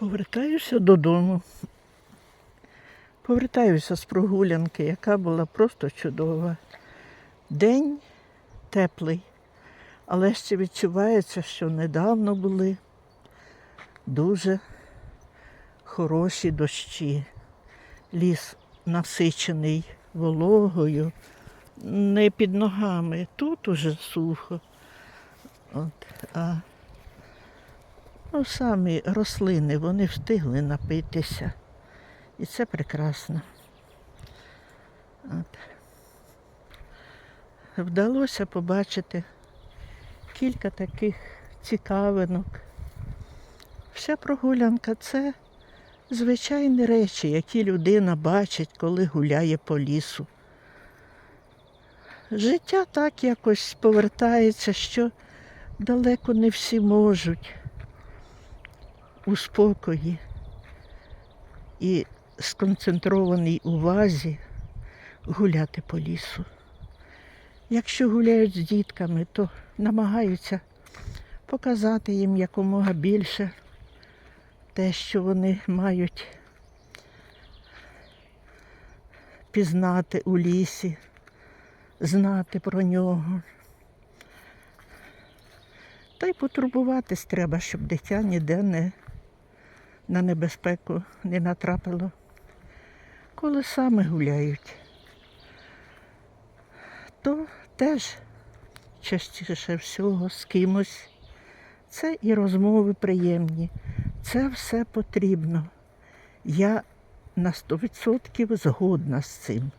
Повертаюся додому. Повертаюся з прогулянки, яка була просто чудова. День теплий, але ще відчувається, що недавно були дуже хороші дощі. Ліс насичений вологою, не під ногами. Тут уже сухо. От, а ну, самі рослини вони встигли напитися. І це прекрасно. От. Вдалося побачити кілька таких цікавинок. Вся прогулянка це звичайні речі, які людина бачить, коли гуляє по лісу. Життя так якось повертається, що далеко не всі можуть у спокої і сконцентрованій увазі гуляти по лісу. Якщо гуляють з дітками, то намагаються показати їм якомога більше те, що вони мають пізнати у лісі, знати про нього. Та й потурбуватись треба, щоб дитя ніде не на небезпеку не натрапило. Коли саме гуляють, то теж частіше всього з кимось. Це і розмови приємні. Це все потрібно. Я на 100% згодна з цим.